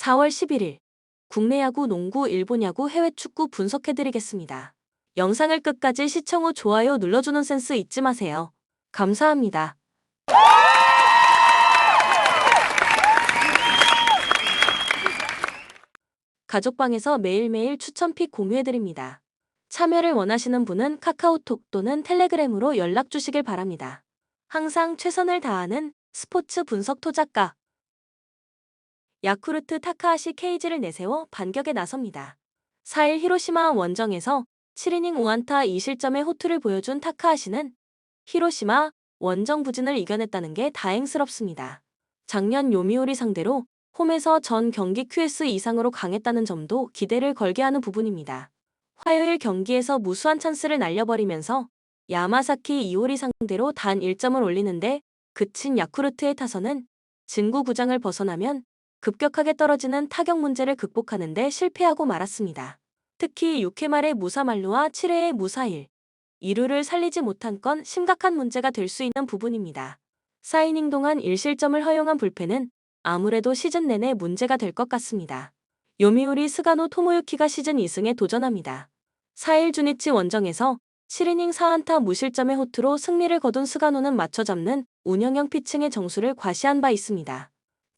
4월 11일 국내 야구, 농구, 일본 야구, 해외 축구 분석해드리겠습니다. 영상을 끝까지 시청 후 좋아요 눌러주는 센스 잊지 마세요. 감사합니다. 가족방에서 매일매일 추천픽 공유해드립니다. 참여를 원하시는 분은 카카오톡 또는 텔레그램으로 연락 주시길 바랍니다. 항상 최선을 다하는 스포츠 분석 토작가 야쿠르트 타카하시 케이지를 내세워 반격에 나섭니다. 4일 히로시마 원정에서 7이닝 5안타 2실점의 호투를 보여준 타카하시는 히로시마 원정 부진을 이겨냈다는 게 다행스럽습니다. 작년 요미우리 상대로 홈에서 전 경기 QS 이상으로 강했다는 점도 기대를 걸게 하는 부분입니다. 화요일 경기에서 무수한 찬스를 날려버리면서 야마사키 이오리 상대로 단 1점을 올리는데 그친 야쿠르트의 타선은 진구 구장을 벗어나면 급격하게 떨어지는 타격 문제를 극복하는 데 실패하고 말았습니다. 특히 6회 말의 무사말루와 7회의 무사일, 2루를 살리지 못한 건 심각한 문제가 될 수 있는 부분입니다. 사이닝 동안 1실점을 허용한 불펜은 아무래도 시즌 내내 문제가 될 것 같습니다. 요미우리 스가노 토모유키가 시즌 2승에 도전합니다. 4일 주니치 원정에서 7이닝 4안타 무실점의 호투로 승리를 거둔 스가노는 맞춰잡는 운영형 피칭의 정수를 과시한 바 있습니다.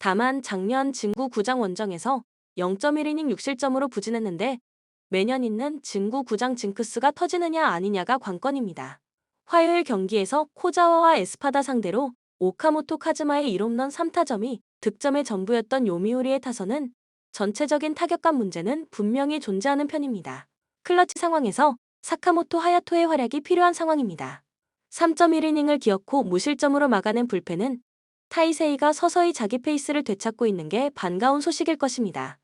다만 작년 진구 구장 원정에서 0.1이닝 6실점으로 부진했는데 매년 있는 진구 구장 징크스가 터지느냐 아니냐가 관건입니다. 화요일 경기에서 코자와와 에스파다 상대로 오카모토 카즈마의 1홈런 3타점이 득점의 전부였던 요미우리의 타선은 전체적인 타격감 문제는 분명히 존재하는 편입니다. 클러치 상황에서 사카모토 하야토의 활약이 필요한 상황입니다. 3.1이닝을 기어코 무실점으로 막아낸 불펜은 타이세이가 서서히 자기 페이스를 되찾고 있는 게 반가운 소식일 것입니다.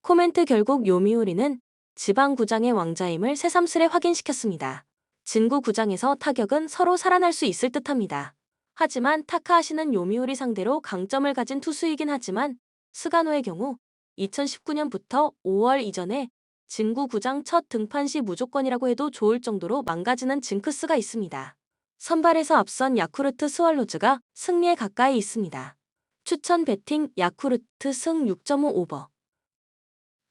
코멘트 결국 요미우리는 지방 구장의 왕자임을 새삼스레 확인시켰습니다. 진구 구장에서 타격은 서로 살아날 수 있을 듯합니다. 하지만 타카하시는 요미우리 상대로 강점을 가진 투수이긴 하지만 스가노의 경우 2019년부터 5월 이전에 진구 구장 첫 등판 시 무조건이라고 해도 좋을 정도로 망가지는 징크스가 있습니다. 선발에서 앞선 야쿠르트 스왈로즈가 승리에 가까이 있습니다. 추천 배팅 야쿠르트 승 6.5 오버.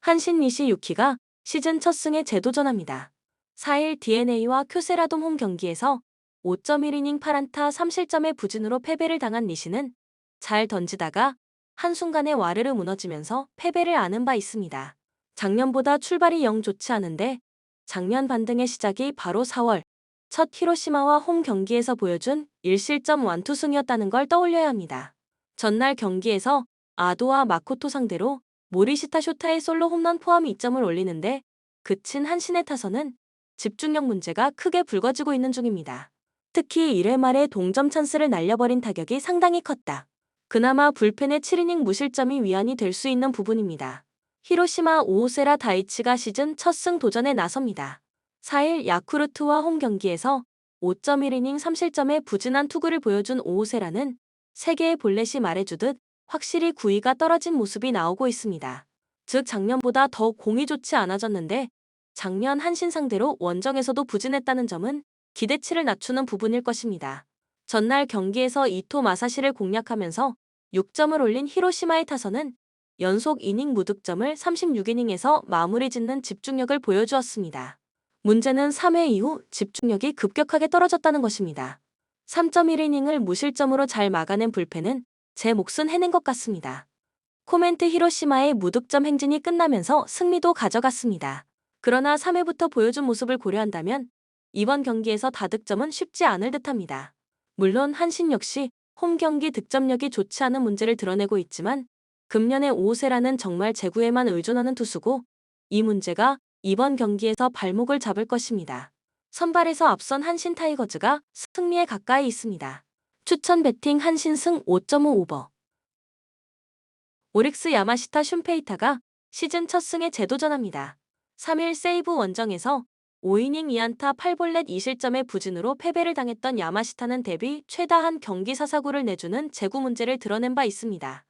한신 니시 유키가 시즌 첫 승에 재도전합니다. 4일 DNA와 큐세라돔 홈 경기에서 5.1이닝 8안타 3실점의 부진으로 패배를 당한 니시는 잘 던지다가 한순간에 와르르 무너지면서 패배를 아는 바 있습니다. 작년보다 출발이 영 좋지 않은데 작년 반등의 시작이 바로 4월 첫 히로시마와 홈 경기에서 보여준 1실점 완투승이었다는 걸 떠올려야 합니다. 전날 경기에서 아도와 마코토 상대로 모리시타 쇼타의 솔로 홈런 포함 2점을 올리는데 그친 한신의 타선은 집중력 문제가 크게 불거지고 있는 중입니다. 특히 1회 말에 동점 찬스를 날려버린 타격이 상당히 컸다. 그나마 불펜의 7이닝 무실점이 위안이 될 수 있는 부분입니다. 히로시마 오오세라 다이치가 시즌 첫 승 도전에 나섭니다. 4일 야쿠르트와 홈 경기에서 5.1이닝 3실점의 부진한 투구를 보여준 오오세라는 세계의 볼넷이 말해주듯 확실히 구위가 떨어진 모습이 나오고 있습니다. 즉 작년보다 더 공이 좋지 않아졌는데 작년 한신 상대로 원정에서도 부진했다는 점은 기대치를 낮추는 부분일 것입니다. 전날 경기에서 이토 마사시를 공략하면서 6점을 올린 히로시마의 타선은 연속 이닝 무득점을 36이닝에서 마무리 짓는 집중력을 보여주었습니다. 문제는 3회 이후 집중력이 급격하게 떨어졌다는 것입니다. 3.1이닝을 무실점으로 잘 막아낸 불펜은 제 몫은 해낸 것 같습니다. 코멘트 히로시마의 무득점 행진이 끝나면서 승리도 가져갔습니다. 그러나 3회부터 보여준 모습을 고려한다면 이번 경기에서 다득점은 쉽지 않을 듯합니다. 물론 한신 역시 홈 경기 득점력이 좋지 않은 문제를 드러내고 있지만 금년의 오세라는 정말 제구에만 의존하는 투수고 이 문제가 이번 경기에서 발목을 잡을 것입니다. 선발에서 앞선 한신 타이거즈가 승리에 가까이 있습니다. 추천 배팅 한신 승 5.5 오버. 오릭스 야마시타 슌페이타가 시즌 첫 승에 재도전합니다. 3일 세이브 원정에서 5이닝 2안타 8볼넷 2실점의 부진으로 패배를 당했던 야마시타는 데뷔 최다 한 경기 사사구를 내주는 제구 문제를 드러낸 바 있습니다.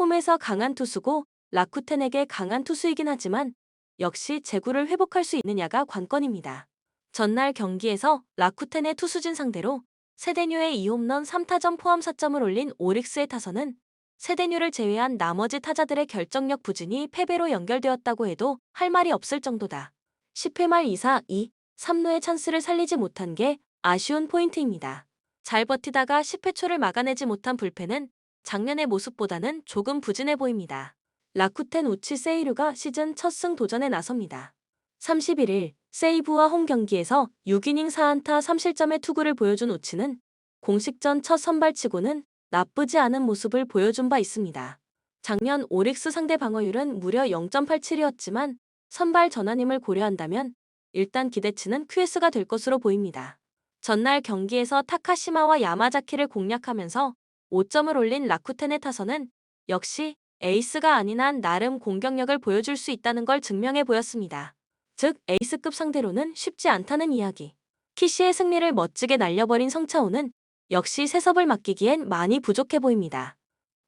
홈에서 강한 투수고 라쿠텐에게 강한 투수이긴 하지만 역시 제구를 회복할 수 있느냐가 관건입니다. 전날 경기에서 라쿠텐의 투수진 상대로 세데뉴의 2홈런 3타점 포함 4점을 올린 오릭스의 타선은 세대뉴를 제외한 나머지 타자들의 결정력 부진이 패배로 연결되었다고 해도 할 말이 없을 정도다. 10회 말 2사 2, 3루의 찬스를 살리지 못한 게 아쉬운 포인트입니다. 잘 버티다가 10회 초를 막아내지 못한 불펜은 작년의 모습보다는 조금 부진해 보입니다. 라쿠텐 우치 세이류가 시즌 첫 승 도전에 나섭니다. 31일 세이브와 홈 경기에서 6이닝 4안타 3실점의 투구를 보여준 우치는 공식전 첫 선발치고는 나쁘지 않은 모습을 보여준 바 있습니다. 작년 오릭스 상대 방어율은 무려 0.87이었지만 선발 전환임을 고려한다면 일단 기대치는 QS가 될 것으로 보입니다. 전날 경기에서 타카시마와 야마자키를 공략하면서 5점을 올린 라쿠텐의 타선은 역시 에이스가 아닌 한 나름 공격력을 보여줄 수 있다는 걸 증명해 보였습니다. 즉 에이스급 상대로는 쉽지 않다는 이야기. 키시의 승리를 멋지게 날려버린 성차오는 역시 세섭을 맡기기엔 많이 부족해 보입니다.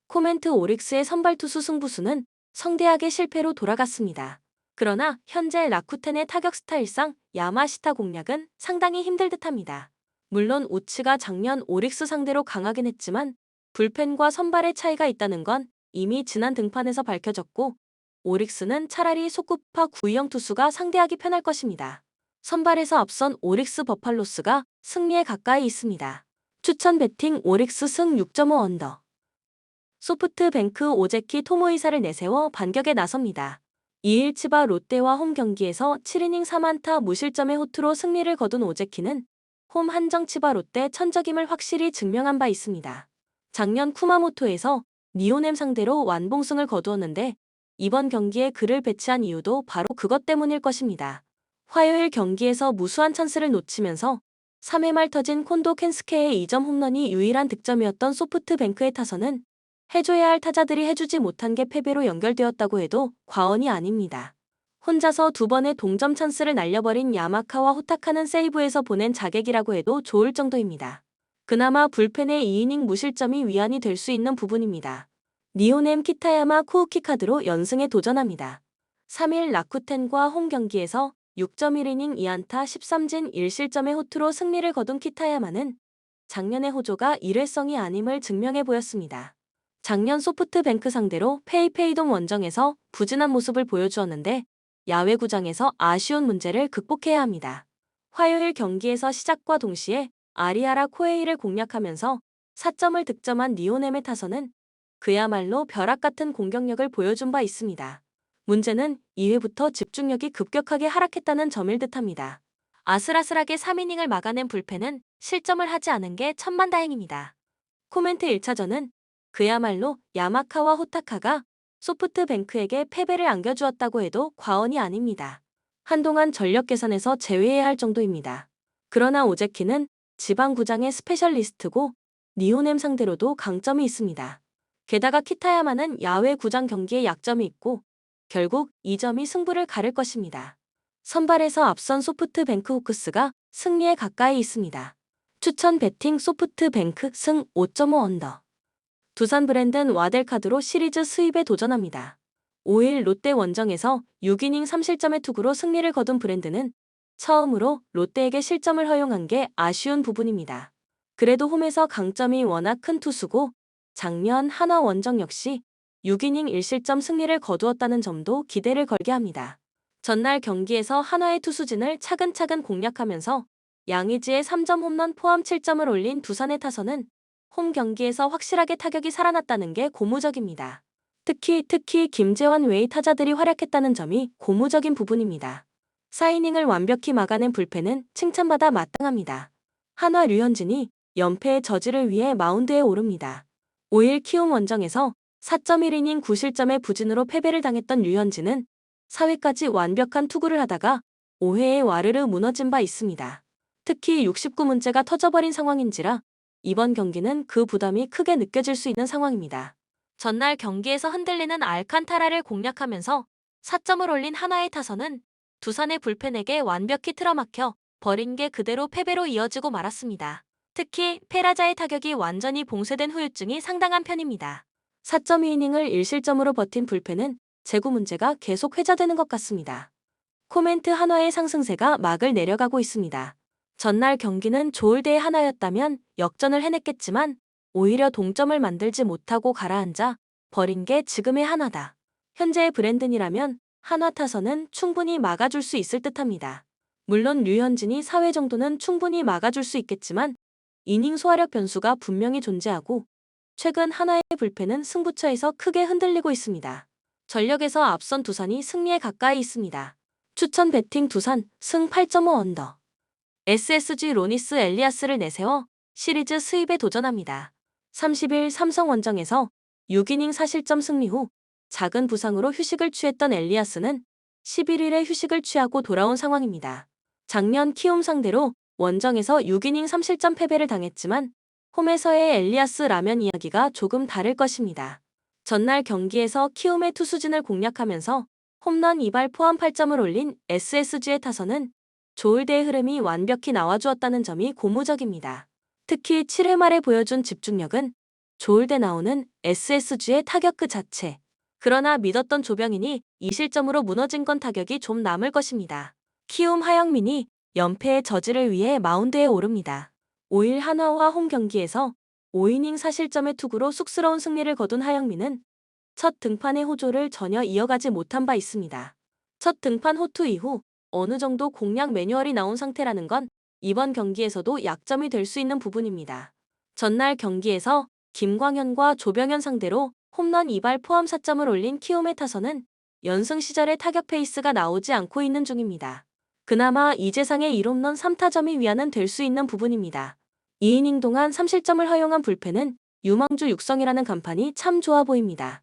코멘트 오릭스의 선발 투수 승부수는 성대하게 실패로 돌아갔습니다. 그러나 현재 라쿠텐의 타격 스타일상 야마시타 공략은 상당히 힘들 듯합니다. 물론 우츠가 작년 오릭스 상대로 강하긴 했지만 불펜과 선발의 차이가 있다는 건 이미 지난 등판에서 밝혀졌고 오릭스는 차라리 소쿠파 구형 투수가 상대하기 편할 것입니다. 선발에서 앞선 오릭스 버팔로스가 승리에 가까이 있습니다. 추천 배팅 오릭스 승 6.5 언더. 소프트뱅크 오제키 토모이사를 내세워 반격에 나섭니다. 2일 치바 롯데와 홈 경기에서 7이닝 3안타 무실점의 호투로 승리를 거둔 오제키는 홈 한정 치바 롯데 천적임을 확실히 증명한 바 있습니다. 작년 쿠마모토에서 니오넴 상대로 완봉승을 거두었는데 이번 경기에 그를 배치한 이유도 바로 그것 때문일 것입니다. 화요일 경기에서 무수한 찬스를 놓치면서 3회 말 터진 콘도 켄스케의 2점 홈런이 유일한 득점이었던 소프트뱅크의 타선은 해줘야 할 타자들이 해주지 못한 게 패배로 연결되었다고 해도 과언이 아닙니다. 혼자서 두 번의 동점 찬스를 날려버린 야마카와 호타카는 세이브에서 보낸 자객이라고 해도 좋을 정도입니다. 그나마 불펜의 2이닝 무실점이 위안이 될 수 있는 부분입니다. 니오넴 키타야마 코우키 카드로 연승에 도전합니다. 3일 라쿠텐과 홈 경기에서 6.1이닝 2안타 13진 1실점의 호투로 승리를 거둔 키타야마는 작년의 호조가 일회성이 아님을 증명해 보였습니다. 작년 소프트뱅크 상대로 페이페이돔 원정에서 부진한 모습을 보여주었는데 야외 구장에서 아쉬운 문제를 극복해야 합니다. 화요일 경기에서 시작과 동시에 아리아라 코에이를 공략하면서 4점을 득점한 니오넴의 타선은 그야말로 벼락 같은 공격력을 보여준 바 있습니다. 문제는 2회부터 집중력이 급격하게 하락했다는 점일 듯합니다. 아슬아슬하게 3이닝을 막아낸 불펜은 실점을 하지 않은 게 천만다행입니다. 코멘트 1차전은 그야말로 야마카와 호타카가 소프트뱅크에게 패배를 안겨주었다고 해도 과언이 아닙니다. 한동안 전력 계산에서 제외해야 할 정도입니다. 그러나 오제키는 지방구장의 스페셜리스트고 니오넴 상대로도 강점이 있습니다. 게다가 키타야마는 야외 구장 경기에 약점이 있고 결국 이 점이 승부를 가를 것입니다. 선발에서 앞선 소프트 뱅크 호크스가 승리에 가까이 있습니다. 추천 배팅 소프트 뱅크 승 5.5 언더. 두산 브랜든 와델카드로 시리즈 수입에 도전합니다. 5일 롯데 원정에서 6이닝 3실점의 투구로 승리를 거둔 브랜드는 처음으로 롯데에게 실점을 허용한 게 아쉬운 부분입니다. 그래도 홈에서 강점이 워낙 큰 투수고 작년 한화 원정 역시 6이닝 1실점 승리를 거두었다는 점도 기대를 걸게 합니다. 전날 경기에서 한화의 투수진을 차근차근 공략하면서 양의지의 3점 홈런 포함 7점을 올린 두산의 타선은 홈 경기에서 확실하게 타격이 살아났다는 게 고무적입니다. 특히 특히 김재환 외의 타자들이 활약했다는 점이 고무적인 부분입니다. 사이닝을 완벽히 막아낸 불펜은 칭찬받아 마땅합니다. 한화 류현진이 연패의 저지를 위해 마운드에 오릅니다. 5일 키움 원정에서 4.1이닝 9실점의 부진으로 패배를 당했던 류현진은 4회까지 완벽한 투구를 하다가 5회에 와르르 무너진 바 있습니다. 특히 69문제가 터져버린 상황인지라 이번 경기는 그 부담이 크게 느껴질 수 있는 상황입니다. 전날 경기에서 흔들리는 알칸타라를 공략하면서 4점을 올린 하나의 타선은 두산의 불펜에게 완벽히 틀어막혀 버린 게 그대로 패배로 이어지고 말았습니다. 특히 페라자의 타격이 완전히 봉쇄된 후유증이 상당한 편입니다. 4.2이닝을 1실점으로 버틴 불펜은 재구 문제가 계속 회자되는 것 같습니다. 코멘트 한화의 상승세가 막을 내려가고 있습니다. 전날 경기는 조울대의 하나였다면 역전을 해냈겠지만 오히려 동점을 만들지 못하고 가라앉아 버린 게 지금의 한화다. 현재의 브랜든이라면 한화 타선은 충분히 막아줄 수 있을 듯합니다. 물론 류현진이 사회 정도는 충분히 막아줄 수 있겠지만 이닝 소화력 변수가 분명히 존재하고 최근 한화의 불펜은 승부처에서 크게 흔들리고 있습니다. 전력에서 앞선 두산이 승리에 가까이 있습니다. 추천 배팅 두산 승 8.5 언더. SSG 로니스 엘리아스를 내세워 시리즈 수입에 도전합니다. 30일 삼성 원정에서 6이닝 사실점 승리 후 작은 부상으로 휴식을 취했던 엘리아스는 11일에 휴식을 취하고 돌아온 상황입니다. 작년 키움 상대로 원정에서 6이닝 3실점 패배를 당했지만 홈에서의 엘리아스 라면 이야기가 조금 다를 것입니다. 전날 경기에서 키움의 투수진을 공략하면서 홈런 2발 포함 8점을 올린 SSG의 타선은 조을대의 흐름이 완벽히 나와주었다는 점이 고무적입니다. 특히 7회 말에 보여준 집중력은 조을대 나오는 SSG의 타격 그 자체. 그러나 믿었던 조병인이 이 실점으로 무너진 건 타격이 좀 남을 것입니다. 키움 하영민이 연패의 저지를 위해 마운드에 오릅니다. 5일 한화와 홈 경기에서 5이닝 사실점의 투구로 쑥스러운 승리를 거둔 하영민은 첫 등판의 호조를 전혀 이어가지 못한 바 있습니다. 첫 등판 호투 이후 어느 정도 공략 매뉴얼이 나온 상태라는 건 이번 경기에서도 약점이 될 수 있는 부분입니다. 전날 경기에서 김광현과 조병현 상대로 홈런 2발 포함 4점을 올린 키움의 타선은 연승 시절의 타격 페이스가 나오지 않고 있는 중입니다. 그나마 이재상의 1홈런 3타점이 위안은 될 수 있는 부분입니다. 2이닝 동안 3실점을 허용한 불펜은 유망주 육성이라는 간판이 참 좋아 보입니다.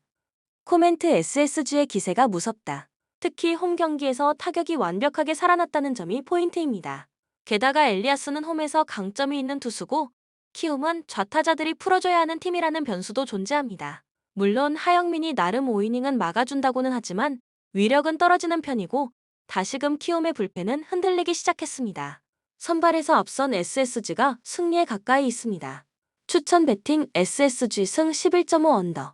코멘트 SSG의 기세가 무섭다. 특히 홈 경기에서 타격이 완벽하게 살아났다는 점이 포인트입니다. 게다가 엘리아스는 홈에서 강점이 있는 투수고 키움은 좌타자들이 풀어줘야 하는 팀이라는 변수도 존재합니다. 물론 하영민이 나름 5이닝은 막아준다고는 하지만 위력은 떨어지는 편이고 다시금 키움의 불펜은 흔들리기 시작했습니다. 선발에서 앞선 SSG가 승리에 가까이 있습니다. 추천 배팅 SSG 승 11.5 언더.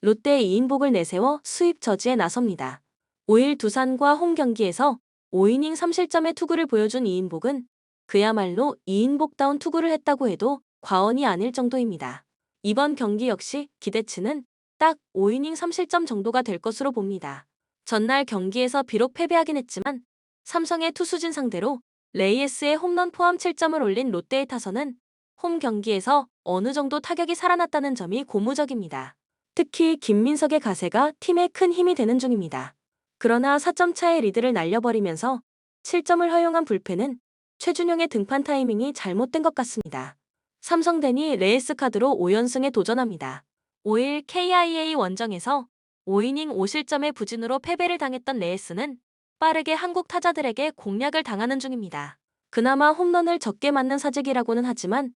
롯데 2인복을 내세워 수입 저지에 나섭니다. 5일 두산과 홈 경기에서 5이닝 3실점의 투구를 보여준 2인복은 그야말로 2인복다운 투구를 했다고 해도 과언이 아닐 정도입니다. 이번 경기 역시 기대치는 딱 5이닝 3실점 정도가 될 것으로 봅니다. 전날 경기에서 비록 패배하긴 했지만 삼성의 투수진 상대로 레이에스의 홈런 포함 7점을 올린 롯데의 타선은 홈 경기에서 어느 정도 타격이 살아났다는 점이 고무적입니다. 특히 김민석의 가세가 팀에 큰 힘이 되는 중입니다. 그러나 4점 차의 리드를 날려버리면서 7점을 허용한 불펜은 최준용의 등판 타이밍이 잘못된 것 같습니다. 삼성電이 레이스 카드로 5연승에 도전합니다. 5일 KIA 원정에서 5이닝 5실점의 부진으로 패배를 당했던 레이스는 빠르게 한국 타자들에게 공략을 당하는 중입니다. 그나마 홈런을 적게 맞는 사직이라고는 하지만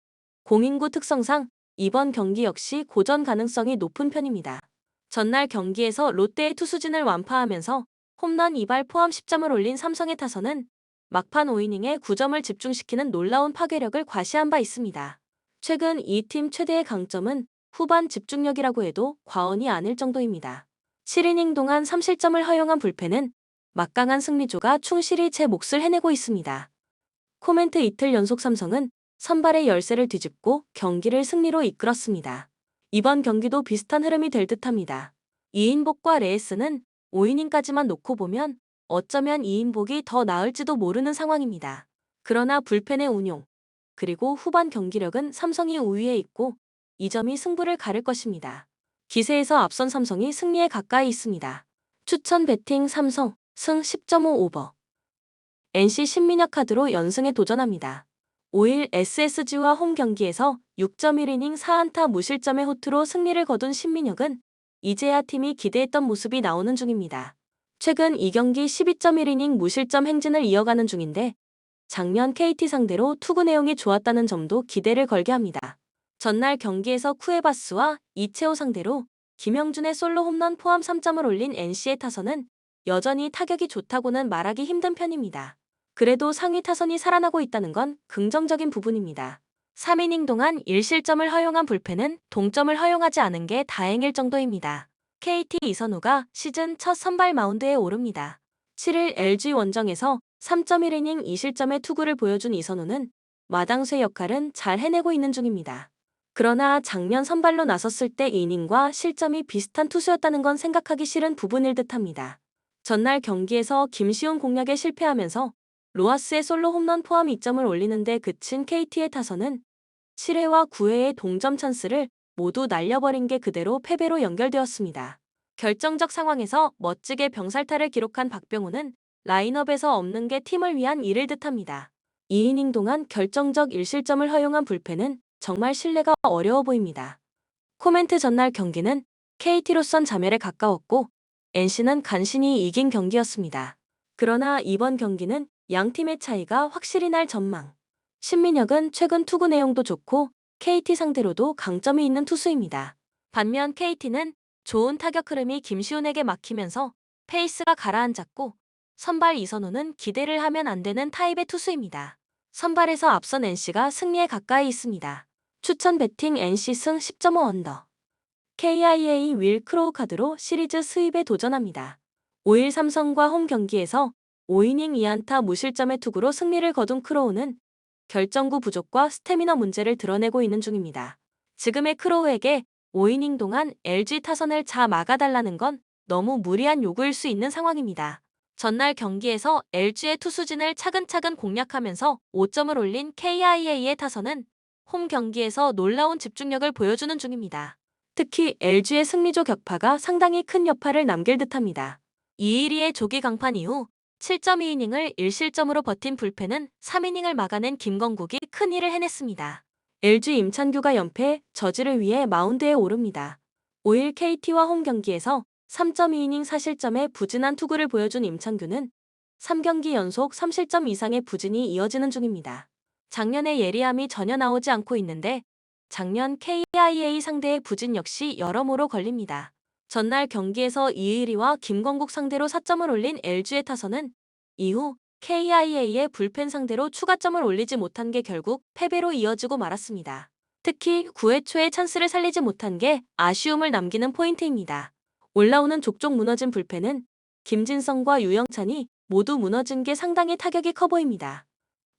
공인구 특성상 이번 경기 역시 고전 가능성이 높은 편입니다. 전날 경기에서 롯데의 투수진을 완파하면서 홈런 2발 포함 10점을 올린 삼성의 타선은 막판 5이닝에 9점을 집중시키는 놀라운 파괴력을 과시한 바 있습니다. 최근 이 팀 최대의 강점은 후반 집중력이라고 해도 과언이 아닐 정도입니다. 7이닝 동안 3실점을 허용한 불펜은 막강한 승리조가 충실히 제 몫을 해내고 있습니다. 코멘트 이틀 연속 삼성은 선발의 열세를 뒤집고 경기를 승리로 이끌었습니다. 이번 경기도 비슷한 흐름이 될 듯합니다. 이인복과 레이스는 5이닝까지만 놓고 보면 어쩌면 이인복이 더 나을지도 모르는 상황입니다. 그러나 불펜의 운용, 그리고 후반 경기력은 삼성이 우위에 있고 이 점이 승부를 가를 것입니다. 기세에서 앞선 삼성이 승리에 가까이 있습니다. 추천 배팅 삼성 승 10.5 오버. NC 신민혁 카드로 연승에 도전합니다. 5일 SSG와 홈 경기에서 6.1이닝 4안타 무실점의 호투로 승리를 거둔 신민혁은 이제야 팀이 기대했던 모습이 나오는 중입니다. 최근 이 경기 12.1이닝 무실점 행진을 이어가는 중인데 작년 KT 상대로 투구 내용이 좋았다는 점도 기대를 걸게 합니다. 전날 경기에서 쿠에바스와 이채호 상대로 김영준의 솔로 홈런 포함 3점을 올린 NC의 타선은 여전히 타격이 좋다고는 말하기 힘든 편입니다. 그래도 상위 타선이 살아나고 있다는 건 긍정적인 부분입니다. 3이닝 동안 1실점을 허용한 불펜은 동점을 허용하지 않은 게 다행일 정도입니다. KT 이선우가 시즌 첫 선발 마운드에 오릅니다. 7일 LG 원정에서 3.1이닝 2실점의 투구를 보여준 이선우는 마당쇠 역할은 잘 해내고 있는 중입니다. 그러나 작년 선발로 나섰을 때 이닝과 실점이 비슷한 투수였다는 건 생각하기 싫은 부분일 듯합니다. 전날 경기에서 김시훈 공략에 실패하면서 로하스의 솔로 홈런 포함 2점을 올리는데 그친 KT의 타선은 7회와 9회의 동점 찬스를 모두 날려버린 게 그대로 패배로 연결되었습니다. 결정적 상황에서 멋지게 병살타를 기록한 박병호는 라인업에서 없는 게 팀을 위한 일일 듯합니다. 2이닝 동안 결정적 1실점을 허용한 불펜은 정말 신뢰가 어려워 보입니다. 코멘트 전날 경기는 KT로선 자멸에 가까웠고 NC는 간신히 이긴 경기였습니다. 그러나 이번 경기는 양 팀의 차이가 확실히 날 전망. 신민혁은 최근 투구 내용도 좋고 KT 상대로도 강점이 있는 투수입니다. 반면 KT는 좋은 타격 흐름이 김시훈에게 막히면서 페이스가 가라앉았고 선발 이선호는 기대를 하면 안 되는 타입의 투수입니다. 선발에서 앞선 NC가 승리에 가까이 있습니다. 추천 배팅 NC 승 10.5 언더. KIA 윌 크로우 카드로 시리즈 수입에 도전합니다. 5일 삼성과 홈 경기에서 5이닝 2안타 무실점의 투구로 승리를 거둔 크로우는 결정구 부족과 스태미너 문제를 드러내고 있는 중입니다. 지금의 크로우에게 5이닝 동안 LG 타선을 자 막아달라는 건 너무 무리한 요구일 수 있는 상황입니다. 전날 경기에서 LG의 투수진을 차근차근 공략하면서 5점을 올린 KIA의 타선은 홈 경기에서 놀라운 집중력을 보여주는 중입니다. 특히 LG의 승리조 격파가 상당히 큰 여파를 남길 듯합니다. 2-1-2의 조기 강판 이후 7.2이닝을 1실점으로 버틴 불펜은 3이닝을 막아낸 김건국이 큰 일을 해냈습니다. LG 임찬규가 연패 저지를 위해 마운드에 오릅니다. 5일 KT와 홈 경기에서 3.2이닝 4실점의 부진한 투구를 보여준 임찬규는 3경기 연속 3실점 이상의 부진이 이어지는 중입니다. 작년의 예리함이 전혀 나오지 않고 있는데 작년 KIA 상대의 부진 역시 여러모로 걸립니다. 전날 경기에서 이의리와 김건국 상대로 4점을 올린 LG의 타선은 이후 KIA의 불펜 상대로 추가점을 올리지 못한 게 결국 패배로 이어지고 말았습니다. 특히 9회 초에 찬스를 살리지 못한 게 아쉬움을 남기는 포인트입니다. 올라오는 족족 무너진 불펜은 김진성과 유영찬이 모두 무너진 게 상당히 타격이 커 보입니다.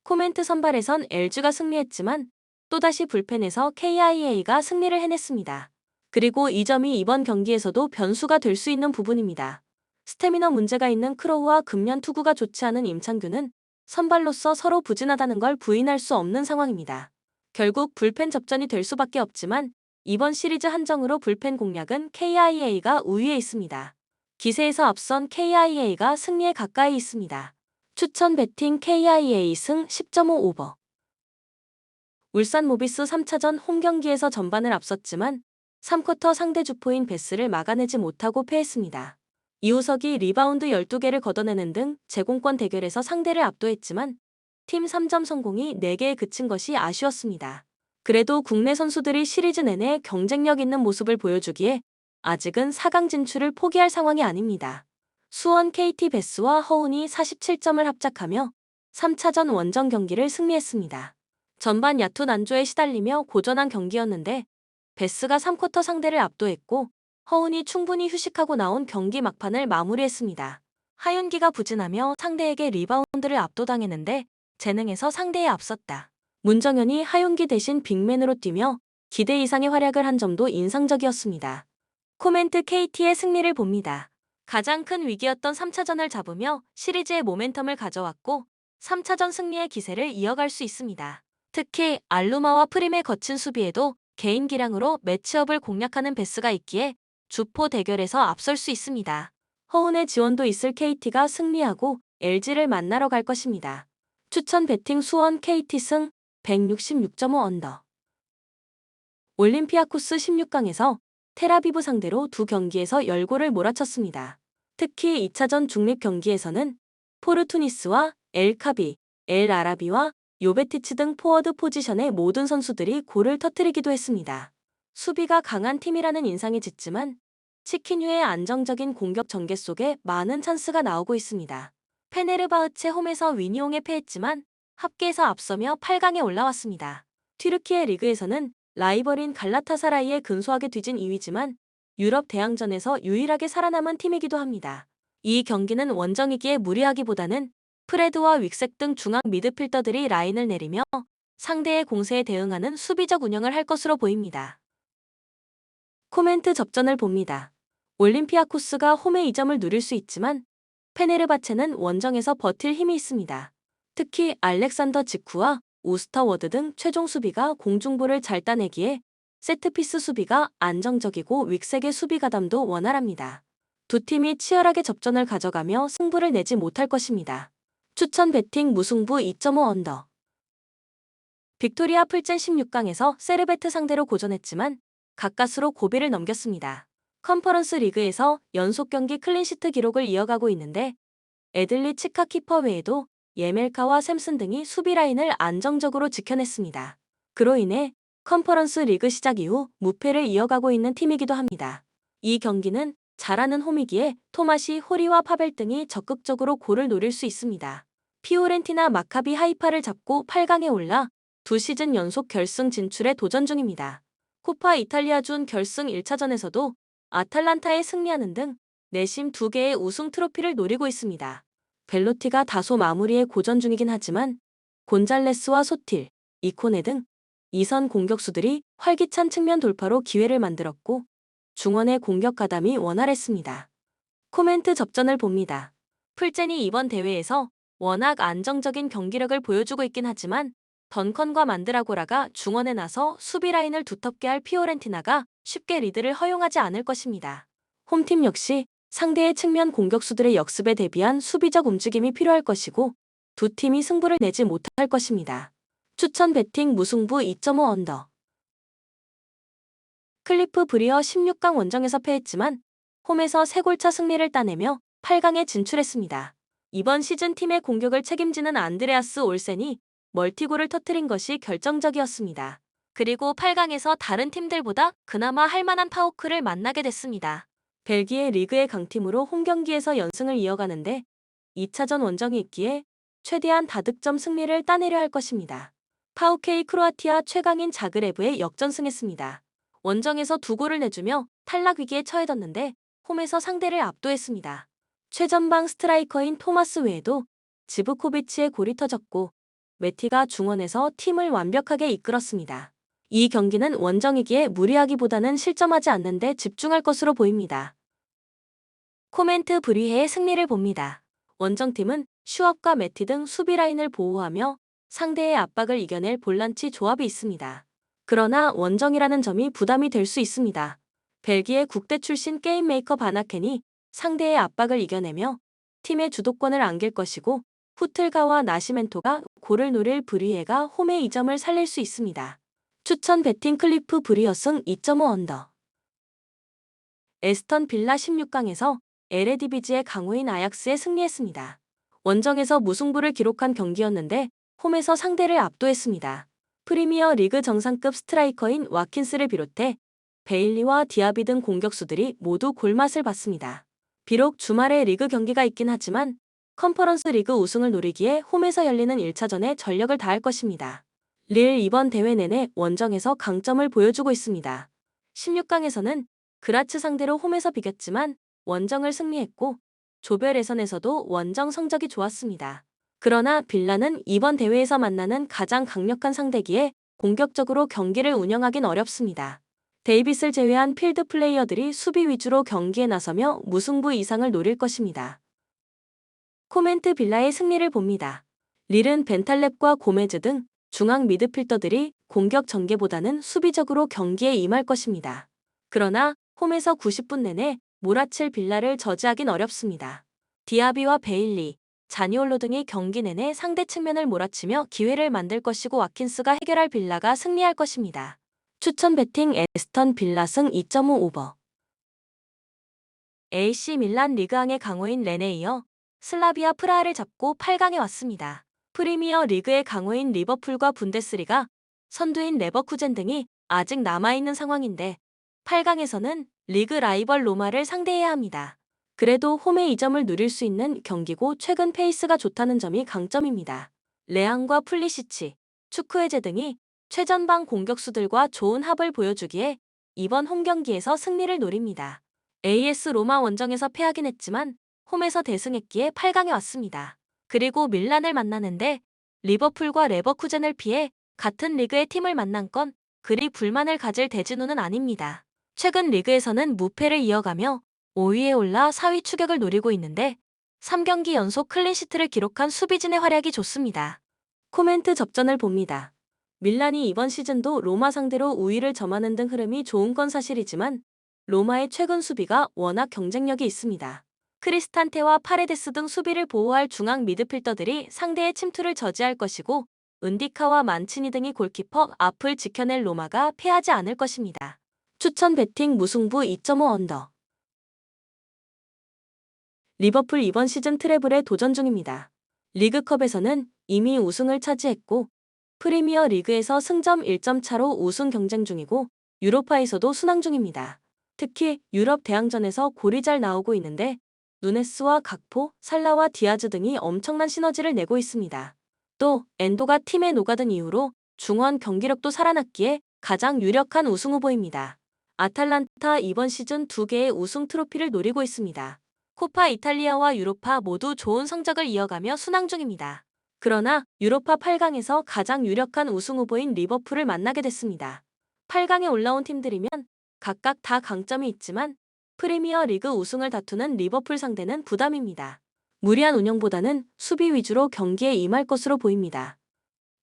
코멘트 선발에선 LG가 승리했지만 또다시 불펜에서 KIA가 승리를 해냈습니다. 그리고 이 점이 이번 경기에서도 변수가 될 수 있는 부분입니다. 스태미너 문제가 있는 크로우와 금년 투구가 좋지 않은 임창규는 선발로서 서로 부진하다는 걸 부인할 수 없는 상황입니다. 결국 불펜 접전이 될 수밖에 없지만 이번 시리즈 한정으로 불펜 공략은 KIA가 우위에 있습니다. 기세에서 앞선 KIA가 승리에 가까이 있습니다. 추천 배팅 KIA 승 10.5 오버. 울산 모비스 3차전 홈 경기에서 전반을 앞섰지만 3쿼터 상대 주포인 베스를 막아내지 못하고 패했습니다. 이우석이 리바운드 12개를 걷어내는 등 제공권 대결에서 상대를 압도했지만 팀 3점 성공이 4개에 그친 것이 아쉬웠습니다. 그래도 국내 선수들이 시리즈 내내 경쟁력 있는 모습을 보여주기에 아직은 4강 진출을 포기할 상황이 아닙니다. 수원 KT 베스와 허운이 47점을 합작하며 3차전 원정 경기를 승리했습니다. 전반 야투 난조에 시달리며 고전한 경기였는데 베스가 3쿼터 상대를 압도했고 허운이 충분히 휴식하고 나온 경기 막판을 마무리했습니다. 하윤기가 부진하며 상대에게 리바운드를 압도당했는데 재능에서 상대에 앞섰다. 문정현이 하윤기 대신 빅맨으로 뛰며 기대 이상의 활약을 한 점도 인상적이었습니다. 코멘트 KT의 승리를 봅니다. 가장 큰 위기였던 3차전을 잡으며 시리즈의 모멘텀을 가져왔고 3차전 승리의 기세를 이어갈 수 있습니다. 특히 알루마와 프림의 거친 수비에도 개인 기량으로 매치업을 공략하는 베스가 있기에 주포 대결에서 앞설 수 있습니다. 허운의 지원도 있을 KT가 승리하고 LG를 만나러 갈 것입니다. 추천 배팅 수원 KT 승 166.5 언더. 올림피아코스 16강에서 테라비브 상대로 두 경기에서 열골을 몰아쳤습니다. 특히 2차전 중립 경기에서는 포르투니스와 엘카비, 엘 아라비와 요베티츠 등 포워드 포지션의 모든 선수들이 골을 터뜨리기도 했습니다. 수비가 강한 팀이라는 인상이 짙지만 치킨휴의 안정적인 공격 전개 속에 많은 찬스가 나오고 있습니다. 페네르바흐체 홈에서 위니옹에 패했지만 합계에서 앞서며 8강에 올라왔습니다. 튀르키예 리그에서는 라이벌인 갈라타사라이에 근소하게 뒤진 2위지만 유럽 대항전에서 유일하게 살아남은 팀이기도 합니다. 이 경기는 원정이기에 무리하기보다는 프레드와 윅색 등 중앙 미드필더들이 라인을 내리며 상대의 공세에 대응하는 수비적 운영을 할 것으로 보입니다. 코멘트 접전을 봅니다. 올림피아코스가 홈의 이점을 누릴 수 있지만 페네르바체는 원정에서 버틸 힘이 있습니다. 특히 알렉산더 지쿠와 우스터워드 등 최종 수비가 공중볼을 잘 따내기에 세트피스 수비가 안정적이고 윅색의 수비 가담도 원활합니다. 두 팀이 치열하게 접전을 가져가며 승부를 내지 못할 것입니다. 추천 배팅 무승부 2.5 언더 빅토리아 풀젠 16강에서 세르베트 상대로 고전했지만 가까스로 고비를 넘겼습니다. 컨퍼런스 리그에서 연속 경기 클린시트 기록을 이어가고 있는데 에들리 치카 키퍼 외에도 예멜카와 샘슨 등이 수비 라인을 안정적으로 지켜냈습니다. 그로 인해 컨퍼런스 리그 시작 이후 무패를 이어가고 있는 팀이기도 합니다. 이 경기는 잘하는 홈이기에 토마시 호리와 파벨 등이 적극적으로 골을 노릴 수 있습니다. 피오렌티나 마카비 하이파를 잡고 8강에 올라 두 시즌 연속 결승 진출에 도전 중입니다. 코파 이탈리아 준 결승 1차전에서도 아탈란타에 승리하는 등 내심 두 개의 우승 트로피를 노리고 있습니다. 벨로티가 다소 마무리에 고전 중이긴 하지만 곤잘레스와 소틸, 이코네 등 이선 공격수들이 활기찬 측면 돌파로 기회를 만들었고 중원의 공격 가담이 원활했습니다. 코멘트 접전을 봅니다. 풀젠이 이번 대회에서 워낙 안정적인 경기력을 보여주고 있긴 하지만 던컨과 만드라고라가 중원에 나서 수비 라인을 두텁게 할 피오렌티나가 쉽게 리드를 허용하지 않을 것입니다. 홈팀 역시 상대의 측면 공격수들의 역습에 대비한 수비적 움직임이 필요할 것이고 두 팀이 승부를 내지 못할 것입니다. 추천 배팅 무승부 2.5 언더 클리프 브리어 16강 원정에서 패했지만 홈에서 3골차 승리를 따내며 8강에 진출했습니다. 이번 시즌 팀의 공격을 책임지는 안드레아스 올센이 멀티골을 터트린 것이 결정적이었습니다. 그리고 8강에서 다른 팀들보다 그나마 할만한 파우크를 만나게 됐습니다. 벨기에 리그의 강팀으로 홈 경기에서 연승을 이어가는데 2차전 원정이 있기에 최대한 다득점 승리를 따내려 할 것입니다. 파우케이 크로아티아 최강인 자그레브에 역전승했습니다. 원정에서 두 골을 내주며 탈락 위기에 처해졌는데 홈에서 상대를 압도했습니다. 최전방 스트라이커인 토마스 외에도 지브코비치의 골이 터졌고 메티가 중원에서 팀을 완벽하게 이끌었습니다. 이 경기는 원정이기에 무리하기보다는 실점하지 않는 데 집중할 것으로 보입니다. 코멘트 브리헤의 승리를 봅니다. 원정팀은 슈업과 메티 등 수비 라인을 보호하며 상대의 압박을 이겨낼 볼란치 조합이 있습니다. 그러나 원정이라는 점이 부담이 될 수 있습니다. 벨기에 국대 출신 게임메이커 바나켄이 상대의 압박을 이겨내며 팀의 주도권을 안길 것이고 후틀가와 나시멘토가 골을 노릴 브리에가 홈의 이점을 살릴 수 있습니다. 추천 배팅 클리프 브리어승 2.5 언더 에스턴 빌라 16강에서 에레디비지의 강호인 아약스에 승리했습니다. 원정에서 무승부를 기록한 경기였는데 홈에서 상대를 압도했습니다. 프리미어 리그 정상급 스트라이커인 와킨스를 비롯해 베일리와 디아비 등 공격수들이 모두 골맛을 봤습니다. 비록 주말에 리그 경기가 있긴 하지만 컨퍼런스 리그 우승을 노리기에 홈에서 열리는 1차전에 전력을 다할 것입니다. 릴 이번 대회 내내 원정에서 강점을 보여주고 있습니다. 16강에서는 그라츠 상대로 홈에서 비겼지만 원정을 승리했고 조별 예선에서도 원정 성적이 좋았습니다. 그러나 빌라는 이번 대회에서 만나는 가장 강력한 상대기에 공격적으로 경기를 운영하긴 어렵습니다. 데이빗을 제외한 필드 플레이어들이 수비 위주로 경기에 나서며 무승부 이상을 노릴 것입니다. 코멘트 빌라의 승리를 봅니다. 릴은 벤탈렙과 고메즈 등 중앙 미드필더들이 공격 전개보다는 수비적으로 경기에 임할 것입니다. 그러나 홈에서 90분 내내 몰아칠 빌라를 저지하긴 어렵습니다. 디아비와 베일리, 자니올로 등이 경기 내내 상대 측면을 몰아치며 기회를 만들 것이고 와킨스가 해결할 빌라가 승리할 것입니다. 추천 배팅 에스턴 빌라 승 2.5 오버 AC 밀란 리그왕의 강호인 렌에 이어 슬라비아 프라하를 잡고 8강에 왔습니다. 프리미어 리그의 강호인 리버풀과 분데스리가 선두인 레버쿠젠 등이 아직 남아있는 상황인데 8강에서는 리그 라이벌 로마를 상대해야 합니다. 그래도 홈의 이점을 누릴 수 있는 경기고 최근 페이스가 좋다는 점이 강점입니다. 레앙과 플리시치, 추크헤제 등이 최전방 공격수들과 좋은 합을 보여주기에 이번 홈 경기에서 승리를 노립니다. AS 로마 원정에서 패하긴 했지만 홈에서 대승했기에 8강에 왔습니다. 그리고 밀란을 만나는데 리버풀과 레버쿠젠을 피해 같은 리그의 팀을 만난 건 그리 불만을 가질 대진우는 아닙니다. 최근 리그에서는 무패를 이어가며 5위에 올라 4위 추격을 노리고 있는데 3경기 연속 클린시트를 기록한 수비진의 활약이 좋습니다. 코멘트 접전을 봅니다. 밀란이 이번 시즌도 로마 상대로 우위를 점하는 등 흐름이 좋은 건 사실이지만 로마의 최근 수비가 워낙 경쟁력이 있습니다. 크리스탄테와 파레데스 등 수비를 보호할 중앙 미드필더들이 상대의 침투를 저지할 것이고 은디카와 만치니 등이 골키퍼 앞을 지켜낼 로마가 패하지 않을 것입니다. 추천 배팅 무승부 2.5 언더 리버풀 이번 시즌 트래블에 도전 중입니다. 리그컵에서는 이미 우승을 차지했고 프리미어 리그에서 승점 1점 차로 우승 경쟁 중이고 유로파에서도 순항 중입니다. 특히 유럽 대항전에서 골이 잘 나오고 있는데 누네스와 각포, 살라와 디아즈 등이 엄청난 시너지를 내고 있습니다. 또 엔도가 팀에 녹아든 이후로 중원 경기력도 살아났기에 가장 유력한 우승 후보입니다. 아탈란타 이번 시즌 두 개의 우승 트로피를 노리고 있습니다. 코파 이탈리아와 유로파 모두 좋은 성적을 이어가며 순항 중입니다. 그러나 유로파 8강에서 가장 유력한 우승 후보인 리버풀을 만나게 됐습니다. 8강에 올라온 팀들이면 각각 다 강점이 있지만 프리미어 리그 우승을 다투는 리버풀 상대는 부담입니다. 무리한 운영보다는 수비 위주로 경기에 임할 것으로 보입니다.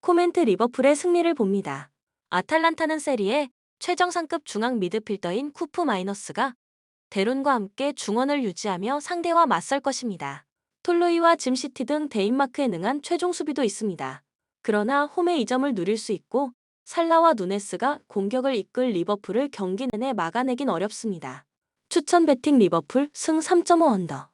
코멘트 리버풀의 승리를 봅니다. 아탈란타는 세리에 최정상급 중앙 미드필더인 쿠프 마이너스가 데론과 함께 중원을 유지하며 상대와 맞설 것입니다. 톨로이와 짐시티 등 데인마크에 능한 최종 수비도 있습니다. 그러나 홈에 이점을 누릴 수 있고 살라와 누네스가 공격을 이끌 리버풀을 경기 내내 막아내긴 어렵습니다. 추천 배팅 리버풀 승 3.5 언더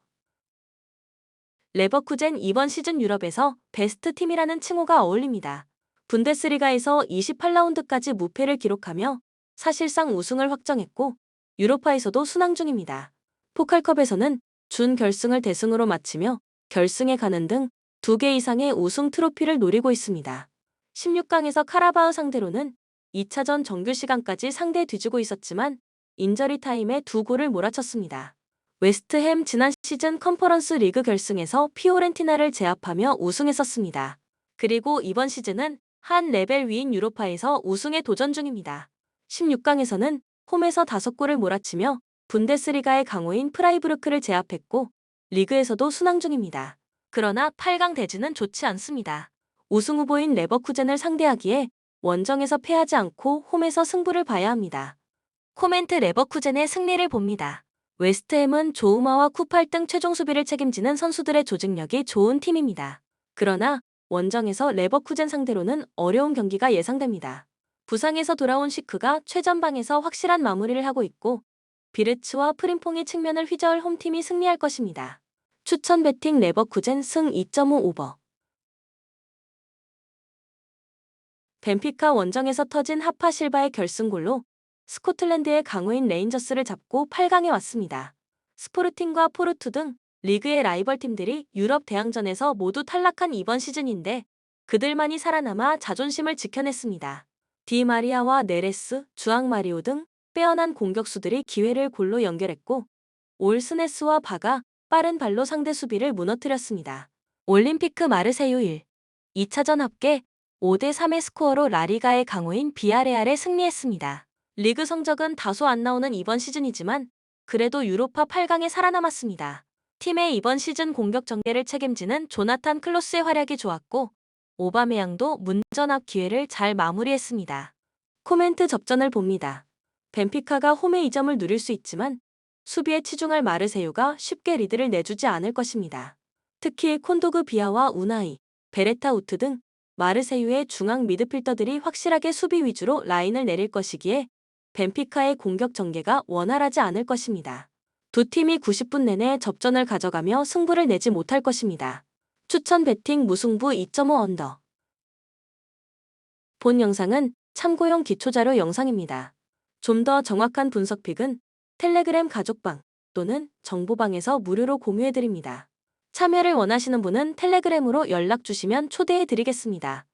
레버쿠젠 이번 시즌 유럽에서 베스트 팀이라는 칭호가 어울립니다. 분데스리가에서 28라운드까지 무패를 기록하며 사실상 우승을 확정했고 유로파에서도 순항 중입니다. 포칼컵에서는 준 결승을 대승으로 마치며 결승에 가는 등 두 개 이상의 우승 트로피를 노리고 있습니다. 16강에서 카라바흐 상대로는 2차전 정규 시간까지 상대 뒤지고 있었지만 인저리 타임에 두 골을 몰아쳤습니다. 웨스트햄 지난 시즌 컨퍼런스 리그 결승에서 피오렌티나를 제압하며 우승했었습니다. 그리고 이번 시즌은 한 레벨 위인 유로파에서 우승에 도전 중입니다. 16강에서는 홈에서 5골을 몰아치며 분데스리가의 강호인 프라이부르크를 제압했고 리그에서도 순항 중입니다. 그러나 8강 대진은 좋지 않습니다. 우승 후보인 레버쿠젠을 상대하기에 원정에서 패하지 않고 홈에서 승부를 봐야 합니다. 코멘트 레버쿠젠의 승리를 봅니다. 웨스트햄은 조우마와 쿠팔 등 최종 수비를 책임지는 선수들의 조직력이 좋은 팀입니다. 그러나 원정에서 레버쿠젠 상대로는 어려운 경기가 예상됩니다. 부상에서 돌아온 시크가 최전방에서 확실한 마무리를 하고 있고 비르츠와 프림퐁의 측면을 휘저을 홈팀이 승리할 것입니다. 추천 배팅 레버쿠젠 승 2.5 오버 벤피카 원정에서 터진 하파 실바의 결승골로 스코틀랜드의 강호인 레인저스를 잡고 8강에 왔습니다. 스포르팅과 포르투 등 리그의 라이벌 팀들이 유럽 대항전에서 모두 탈락한 이번 시즌인데 그들만이 살아남아 자존심을 지켜냈습니다. 디마리아와 네레스, 주앙 마리오 등 빼어난 공격수들이 기회를 골로 연결했고 올스네스와 바가 빠른 발로 상대 수비를 무너뜨렸습니다. 올림피크 마르세유 1. 2차전 합계 5대 3의 스코어로 라리가의 강호인 비아레알에 승리했습니다. 리그 성적은 다소 안 나오는 이번 시즌이지만 그래도 유로파 8강에 살아남았습니다. 팀의 이번 시즌 공격 전개를 책임지는 조나탄 클로스의 활약이 좋았고 오바메양도 문전 앞 기회를 잘 마무리했습니다. 코멘트 접전을 봅니다. 벤피카가 홈에 이점을 누릴 수 있지만 수비에 치중할 마르세유가 쉽게 리드를 내주지 않을 것입니다. 특히 콘도그 비아와 우나이, 베레타 우트 등 마르세유의 중앙 미드필더들이 확실하게 수비 위주로 라인을 내릴 것이기에 벤피카의 공격 전개가 원활하지 않을 것입니다. 두 팀이 90분 내내 접전을 가져가며 승부를 내지 못할 것입니다. 추천 배팅 무승부 2.5 언더. 본 영상은 참고용 기초자료 영상입니다. 좀 더 정확한 분석픽은 텔레그램 가족방 또는 정보방에서 무료로 공유해드립니다. 참여를 원하시는 분은 텔레그램으로 연락 주시면 초대해드리겠습니다.